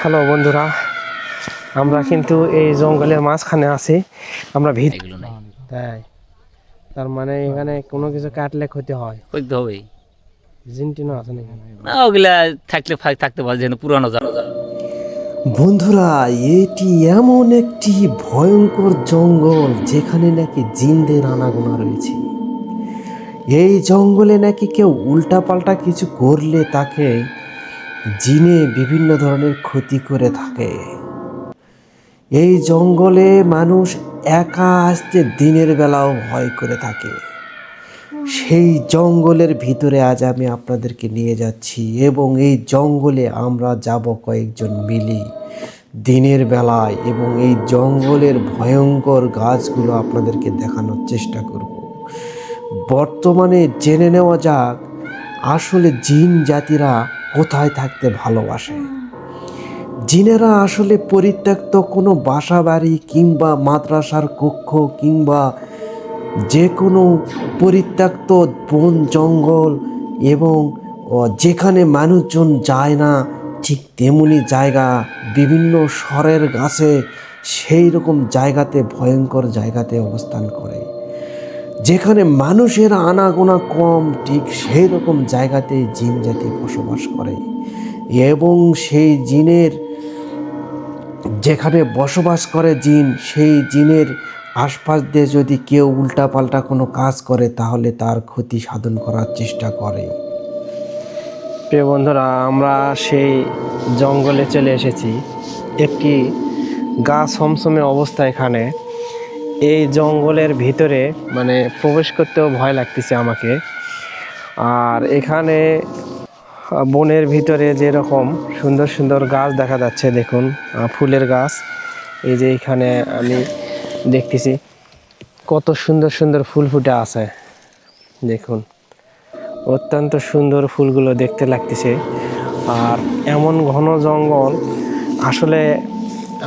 Hello বন্ধুরা আমরা কিন্তু এই জঙ্গলের মাঝখানে আছি আমরা ভিত তাই। তার মানে এখানে কোনো কিছু কাটলে ক্ষতি হয়। করতে হবে জিনটিনও আছে না এখানে না ওগুলা থাকলে ফাঁক থাকতে পারে যেন পুরানো জানো বন্ধুরা এটি এমন একটি ভয়ঙ্কর জঙ্গল যেখানে নাকি জিনদের আনাগোনা রয়েছে। এই জঙ্গলে নাকি কেউ উল্টাপাল্টা কিছু করলে তাকে জিনে বিভিন্ন ধরনের ক্ষতি করে থাকে। এই জঙ্গলে মানুষ একা আসতে দিনের বেলাও ভয় করে থাকে। সেই জঙ্গলের ভিতরে আজ আমি আপনাদেরকে নিয়ে যাচ্ছি এবং এই জঙ্গলে আমরা যাব কয়েকজন মিলি। দিনের বেলায় এবং এই জঙ্গলের ভয়ঙ্কর গাছগুলো আপনাদেরকে দেখানোর চেষ্টা করব। বর্তমানে জেনে নেওয়া যাক, আসলে জিন জাতিরা কোথায় থাকতে ভালোবাসে? জিনেরা আসলে পরিত্যক্ত কোনো বাসা বাড়ি কিংবা মাদ্রাসার কক্ষ কিংবা যে কোনো পরিত্যক্ত বন, জঙ্গল এবং যেখানে মানুষজন যায় না, ঠিক তেমনি জায়গা, বিভিন্ন স্বরের গাছে সেই রকম জায়গাতে, ভয়ঙ্কর জায়গাতে অবস্থান করে। যেখানে মানুষের আনাগোনা কম, ঠিক সেই রকম জায়গাতে জিন জাতি বসবাস করে। এবং সেই জিনের, যেখানে বসবাস করে জিন, সেই জিনের আশপাশ দিয়ে যদি কেউ উল্টাপাল্টা কোনো কাজ করে, তাহলে তার ক্ষতি সাধন করার চেষ্টা করে। প্রিয় বন্ধুরা, আমরা সেই জঙ্গলে চলে এসেছি। একটি গা সমসমে অবস্থা এখানে। এই জঙ্গলের ভিতরে মানে প্রবেশ করতেও ভয় লাগতেছে আমাকে। আর এখানে বনের ভিতরে যেরকম সুন্দর সুন্দর গাছ দেখা যাচ্ছে, দেখুন ফুলের গাছ। এই যে এখানে আমি দেখতেছি কত সুন্দর সুন্দর ফুল ফুটে আছে। দেখুন, অত্যন্ত সুন্দর ফুলগুলো দেখতে লাগতেছে। আর এমন ঘন জঙ্গল, আসলে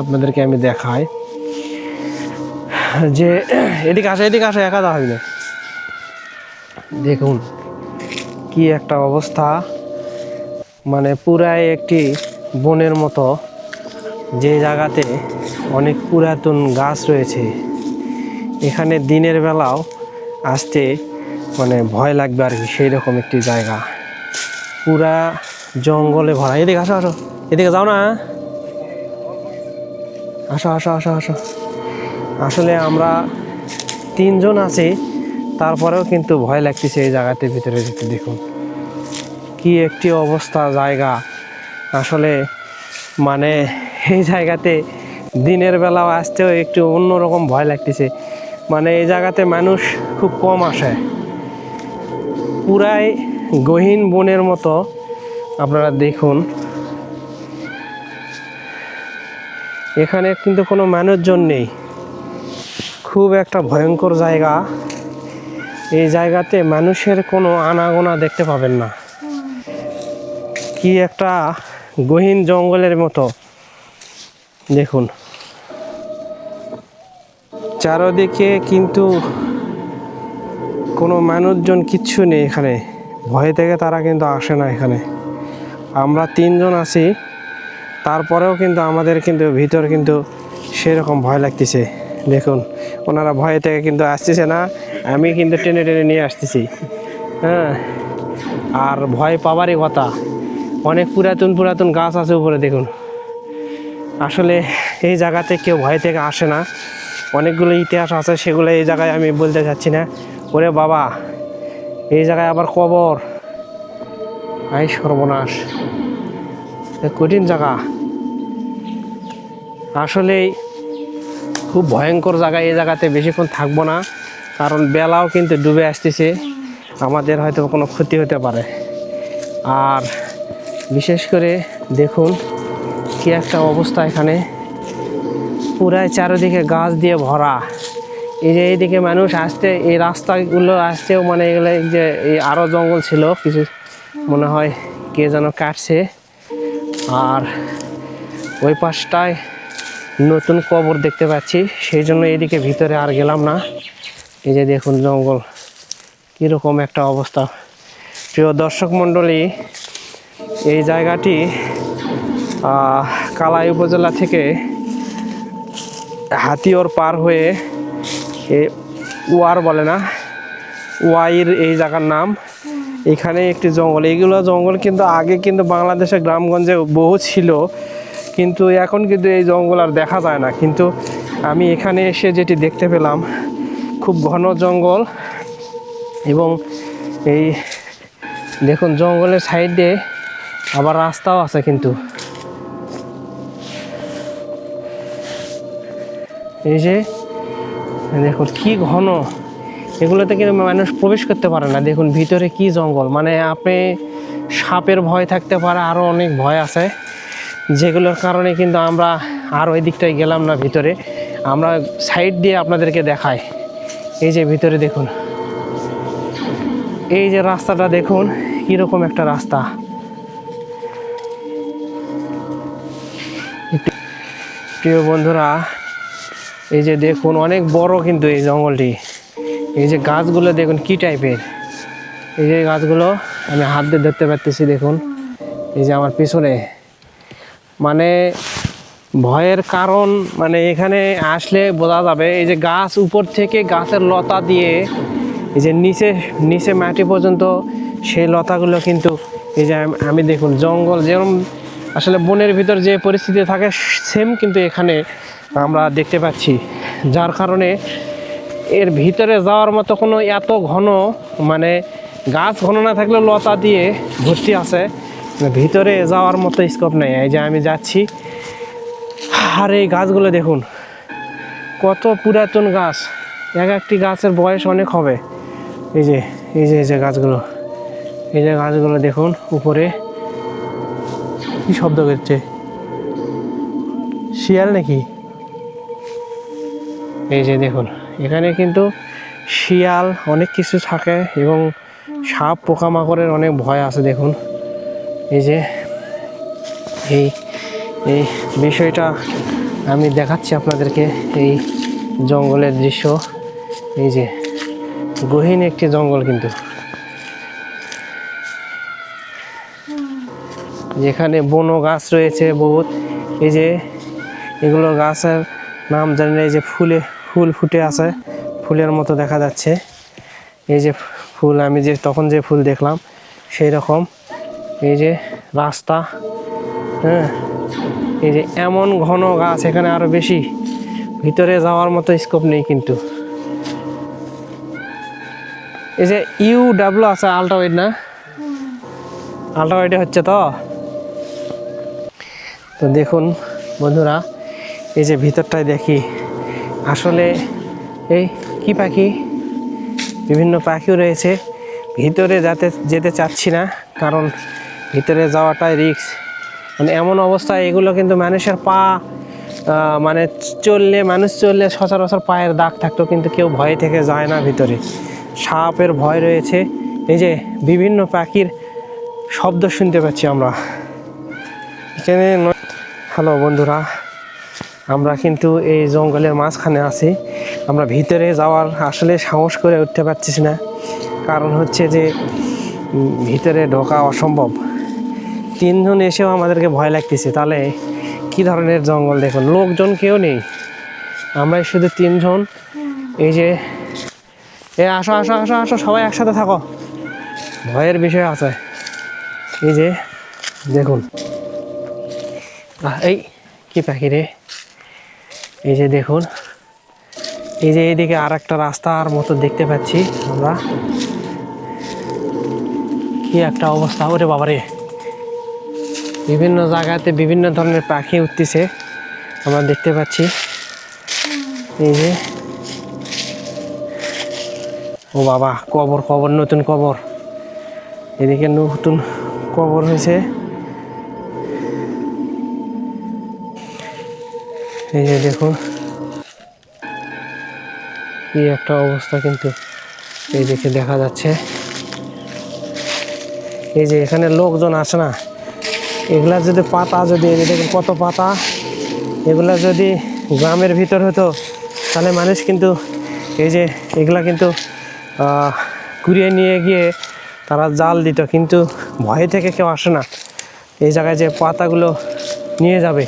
আপনাদেরকে আমি দেখাই যে, এদিকে আসে এদিকে আসে, একা দেওয়া হইলে দেখুন কি একটা অবস্থা। মানে পুরাই একটি বনের মতো। যে জায়গাতে অনেক পুরাতন গাছ রয়েছে। এখানে দিনের বেলাও আসতে মানে ভয় লাগবে আর কি সেই রকম একটি জায়গা। পুরা জঙ্গলে ভরা। এদিকে আসো আসো। এদিকে যাও না। আসো আসো আসো আসো। আসলে আমরা তিনজন আছি, তারপরেও কিন্তু ভয় লাগতেছে এই জায়গাতে ভিতরে যেতে দেখুন। কি একটি অবস্থা জায়গা। আসলে মানে এই জায়গাতে দিনের বেলাও আসতেও একটু অন্যরকম ভয় লাগতেছে। মানে এই জায়গাতে মানুষ খুব কম আসে। পুরাই গহীন বনের মতো আপনারা দেখুন। এখানে কিন্তু কোনো মানুষজন নেই। খুব একটা ভয়ঙ্কর জায়গা। এই জায়গাতে মানুষের কোনো আনাগোনা দেখতে পাবেন না। কি একটা গহীন জঙ্গলের মতো। দেখুন। চারদিকে কিন্তু কোনো মানুষজন কিচ্ছু নেই এখানে। ভয় থেকে তারা কিন্তু আসে না এখানে। আমরা তিনজন আছি। তারপরেও কিন্তু আমাদের কিন্তু ভিতর কিন্তু সেরকম ভয় লাগতেছে। দেখুন। ওনারা ভয় থেকে কিন্তু আসতেছে না। আমি কিন্তু টেনে টেনে নিয়ে আসতেছি। হ্যাঁ। আর ভয় পাবারই কথা। অনেক পুরাতন পুরাতন গাছ আছে উপরে, দেখুন। আসলে এই জায়গাতে কেউ ভয় থেকে আসে না। অনেকগুলো ইতিহাস আছে, সেগুলো এই জায়গায় আমি বলতে চাচ্ছি না। ওরে বাবা, এই জায়গায় আবার কবর? আই সর্বনাশ। কঠিন জায়গা। আসলেই খুব ভয়ঙ্কর জায়গা, এই জায়গাতে বেশিক্ষণ থাকব না। কারণ বেলাও কিন্তু ডুবে আসতেছে। আমাদের হয়তো কোনো ক্ষতি হতে পারে। আর বিশেষ করে দেখুন কি একটা অবস্থা এখানে। পুরাই চারিদিকে গাছ দিয়ে ভরা। এই যে এইদিকে মানুষ আসতে, এই রাস্তাগুলো আসতেও মানে এগুলো যে এই আরও জঙ্গল ছিল, কিছু মনে হয় কে যেন কাটছে। আর ওই পাশটায় নতুন কবর দেখতে পাচ্ছি। সেই জন্য এদিকে ভিতরে আর গেলাম না। এই যে দেখুন জঙ্গল, কীরকম একটা অবস্থা। প্রিয় দর্শক মণ্ডলী, এই জায়গাটি কালাই উপজেলা থেকে হাতিওর পার হয়ে এ ওয়ার বলে না ওয়াইর এই জায়গার নাম। এখানে একটি জঙ্গল। এইগুলো জঙ্গল কিন্তু আগে কিন্তু বাংলাদেশের গ্রামগঞ্জে বহু ছিল। কিন্তু এখন কিন্তু এই জঙ্গল আর দেখা যায় না। কিন্তু আমি এখানে এসে যেটি দেখতে পেলাম, খুব ঘন জঙ্গল এবং এই দেখুন জঙ্গলের সাইডে আবার রাস্তাও আছে কিন্তু। এই যে, দেখুন কি ঘন। এগুলোতে কিন্তু মানুষ প্রবেশ করতে পারে না। দেখুন ভিতরে কি জঙ্গল। মানে আপনি সাপের ভয় থাকতে পারে আরও অনেক ভয় আছে। যেগুলোর কারণে কিন্তু আমরা আর ওই দিকটায় গেলাম না ভিতরে। আমরা সাইড দিয়ে আপনাদেরকে দেখাই। এই যে ভিতরে দেখুন। এই যে রাস্তাটা দেখুন, কীরকম একটা রাস্তা। প্রিয় বন্ধুরা, এই যে দেখুন, অনেক বড় কিন্তু এই জঙ্গলটি। এই যে গাছগুলো দেখুন, কি টাইপের? এই যে গাছগুলো, আমি হাত দিয়ে ধরতে পারতেছি, দেখুন। এই যে আমার পিছনে। মানে ভয়ের কারণ মানে এখানে আসলে বোঝা যাবে, এই যে গাছ উপর থেকে গাছের লতা দিয়ে, এই যে নিচে নিচে মাটি পর্যন্ত সেই লতাগুলো কিন্তু, এই যে আমি দেখুন, জঙ্গল যেরকম আসলে বনের ভিতর যে পরিস্থিতি থাকে, সেম কিন্তু এখানে আমরা দেখতে পাচ্ছি। যার কারণে এর ভিতরে যাওয়ার মতো কোনো এত ঘন মানে গাছ ঘন না থাকলে লতা দিয়ে ভর্তি আছে। ভিতরে যাওয়ার মতো স্কোপ নেই। এই যে আমি যাচ্ছি। আর, এই গাছগুলো দেখুন। কত পুরাতন গাছ। এক একটি গাছের বয়স অনেক হবে। এই যে এই যে এই যে গাছগুলো। এই যে গাছগুলো দেখুন, উপরে। কি শব্দ করছে? শিয়াল নাকি? এই যে দেখুন, এখানে কিন্তু শিয়াল অনেক কিছু থাকে এবং সাপ, পোকামাকড়ের অনেক ভয় আছে, দেখুন। এই যে, এই এই বিষয়টা আমি দেখাচ্ছি আপনাদেরকে, এই জঙ্গলের দৃশ্য। এই যে, গহীন একটি জঙ্গল কিন্তু। যেখানে বনো গাছ রয়েছে বহুত। এই যে, এগুলো গাছের নাম জানি না, এই যে ফুলে, ফুল ফুটে আছে, ফুলের মতো দেখা যাচ্ছে। এই যে ফুল, আমি যে, তখন যে ফুল দেখলাম সেই রকম এই যে রাস্তা হ্যাঁ? এই যে এমন ঘন গাছ এখানে আরও বেশি। ভিতরে যাওয়ার মতো স্কোপ নেই কিন্তু। এই যে ইউ ডাব্লু আছে আল্ট্রাওয়েড না? আল্ট্রাওয়েডে হচ্ছে তো? তো দেখুন বন্ধুরা, এই যে ভিতরটায় দেখি। আসলে এই কি পাখি? বিভিন্ন পাখিও রয়েছে। ভিতরে যাতে যেতে চাচ্ছি না, কারণ ভিতরে যাওয়াটাই রিস্ক মানে এমন অবস্থায় এগুলো কিন্তু মানুষের পা মানে চললে, মানুষ চললে সচরাচর পায়ের দাগ থাকতো, কিন্তু কেউ ভয় থেকে যায় না ভিতরে। সাপের ভয় রয়েছে। এই যে বিভিন্ন পাখির শব্দ শুনতে পাচ্ছি আমরা। এখানে হ্যালো বন্ধুরা। আমরা কিন্তু এই জঙ্গলের মাঝখানে আছি। আমরা ভিতরে যাওয়ার আসলে সাহস করে উঠতে পারছিস না। কারণ হচ্ছে যে ভিতরে ঢোকা অসম্ভব। তিনজন এসেও আমাদেরকে ভয় লাগতেছে। তাহলে কি ধরনের জঙ্গল দেখুন? লোকজন কেউ নেই। আমরাই শুধু তিনজন। এই যে, এ, আসো আসো আসো আসো, সবাই একসাথে থাকো। ভয়ের বিষয় আছে। এই যে, দেখুন। এই, কি পাখি রে? এই যে, দেখুন। এই যে, এইদিকে আর একটা রাস্তার মতো দেখতে পাচ্ছি আমরা। কি একটা অবস্থা, ওরে বাবারে। বিভিন্ন জায়গাতে বিভিন্ন ধরনের পাখি উঠতেছে। আমরা দেখতে পাচ্ছি। এই যে। ও বাবা, কবর কবর, নতুন কবর। এদিকে নতুন কবর হয়েছে। এই যে দেখুন। কি একটা অবস্থা কিন্তু এই দেখে দেখা যাচ্ছে। এই যে এখানে লোকজন আসে না। এগুলা যদি পাতা যদি দেখুন কত পাতা, এগুলা যদি গ্রামের ভিতর হতো, তাহলে মানুষ কিন্তু এই যে এগুলা কিন্তু কুড়িয়ে নিয়ে গিয়ে তারা জাল দিত, কিন্তু ভয়ে থেকে কেউ আসে না। এই জায়গায় যে পাতাগুলো নিয়ে যাবে,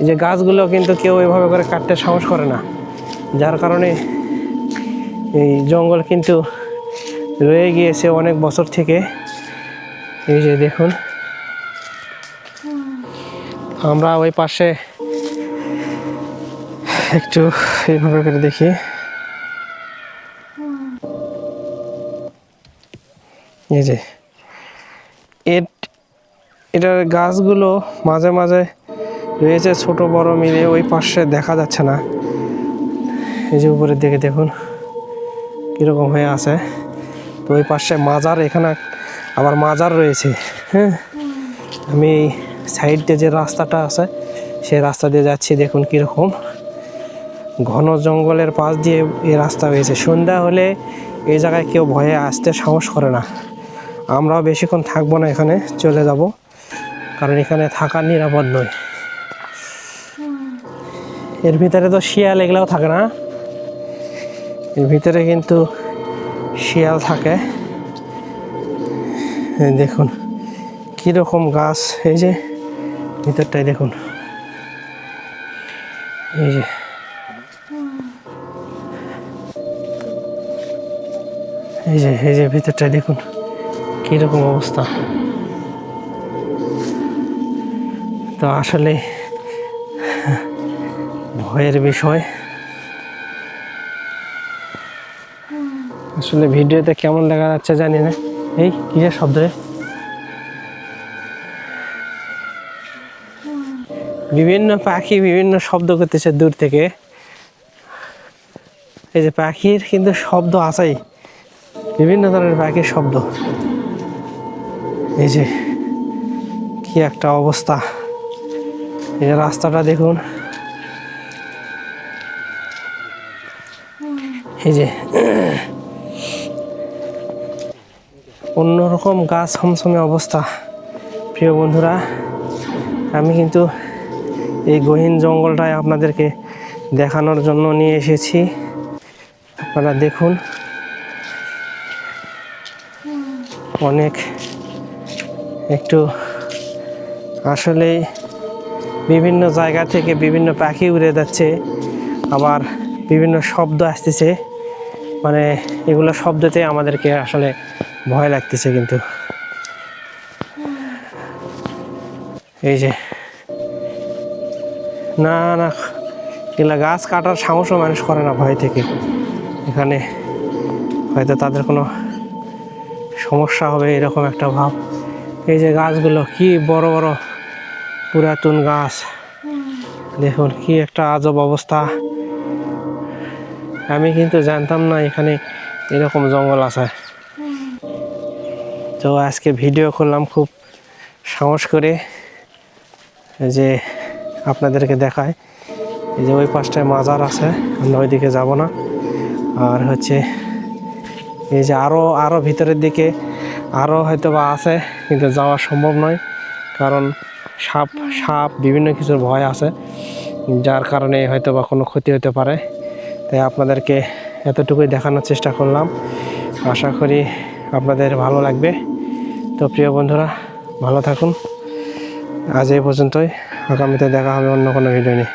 এই যে গাছগুলো কিন্তু কেউ এভাবে করে কাটতে সাহস করে না। যার কারণে এই জঙ্গল কিন্তু রয়ে গিয়েছে অনেক বছর থেকে। এই যে দেখুন আমরা ওই পাশে একটু এইভাবে করে দেখি। এই যে, এট- এটার গাছগুলো মাঝে মাঝে রয়েছে ছোট বড় মিলে, ওই পাশে দেখা যাচ্ছে না। এই যে উপরের দিকে দেখুন, কীরকম হয়ে আছে। তো ওই পাশে মাজার, এখানে আবার মাজার রয়েছে হ্যাঁ? আমি সাইড যে রাস্তাটা আছে, সেই রাস্তা দিয়ে যাচ্ছি, দেখুন কীরকম। ঘন জঙ্গলের পাশ দিয়ে এই রাস্তা হয়েছে। সন্ধ্যা হলে এই জায়গায় কেউ ভয়ে আসতে সাহস করে না। আমরাও বেশিক্ষণ থাকব না এখানে, চলে যাব। কারণ এখানে থাকা নিরাপদ নয়। এর ভিতরে তো শিয়াল এগুলাও থাকে না। এর ভিতরে কিন্তু শিয়াল থাকে। দেখুন, কীরকম গাছ, এই যে ভিতরটাই দেখুন। এই যে। এই যে এই যে ভিতরটাই দেখুন, কীরকম অবস্থা। তো আসলে ভয়ের বিষয়। আসলে ভিডিওতে কেমন দেখা যাচ্ছে জানি না। এই কিসের শব্দ রে? বিভিন্ন পাখি বিভিন্ন শব্দ করতেছে দূর থেকে। এই যে পাখির কিন্তু শব্দ আছেই। বিভিন্ন ধরনের পাখির শব্দ। এই যে কি একটা অবস্থা। এই যে রাস্তাটা দেখুন। এই যে অন্যরকম গাছ সমসমে অবস্থা। প্রিয় বন্ধুরা, আমি কিন্তু এই গহীন জঙ্গলটায় আপনাদেরকে দেখানোর জন্য নিয়ে এসেছি। আপনারা দেখুন। অনেক একটু আসলে বিভিন্ন জায়গা থেকে বিভিন্ন পাখি উড়ে যাচ্ছে, আবার বিভিন্ন শব্দ আসতেছে। মানে এগুলো শব্দতে আমাদেরকে আসলে ভয় লাগতেছে কিন্তু। এই যে না না। এগুলা গাছ কাটার সাহসও মানুষ করে না ভয় থেকে। এখানে হয়তো তাদের কোনো সমস্যা হবে, এরকম একটা ভাব। এই যে গাছগুলো, কি বড় বড় পুরাতন গাছ। দেখুন, কি একটা আজব অবস্থা। আমি কিন্তু জানতাম না এখানে এরকম জঙ্গল আছে। তো আজকে ভিডিও করলাম খুব সাহস করে। যে আপনাদেরকে দেখায়। এই যে ওই পাশটায় মাজার আছে, আমরা ওইদিকে যাব না। আর হচ্ছে এই যে আরও আরও ভিতরের দিকে আরও হয়তো বা আছে, কিন্তু যাওয়া সম্ভব নয়। কারণ সাপ সাপ, বিভিন্ন কিছুর ভয় আছে, যার কারণে হয়তো বা কোনো ক্ষতি হতে পারে। তাই আপনাদেরকে এতটুকুই দেখানোর চেষ্টা করলাম। আশা করি আপনাদের ভালো লাগবে। তো প্রিয় বন্ধুরা, ভালো থাকুন। আজ এই পর্যন্তই। আগামীতে দেখা হবে অন্য কোনো ভিডিও নিয়ে।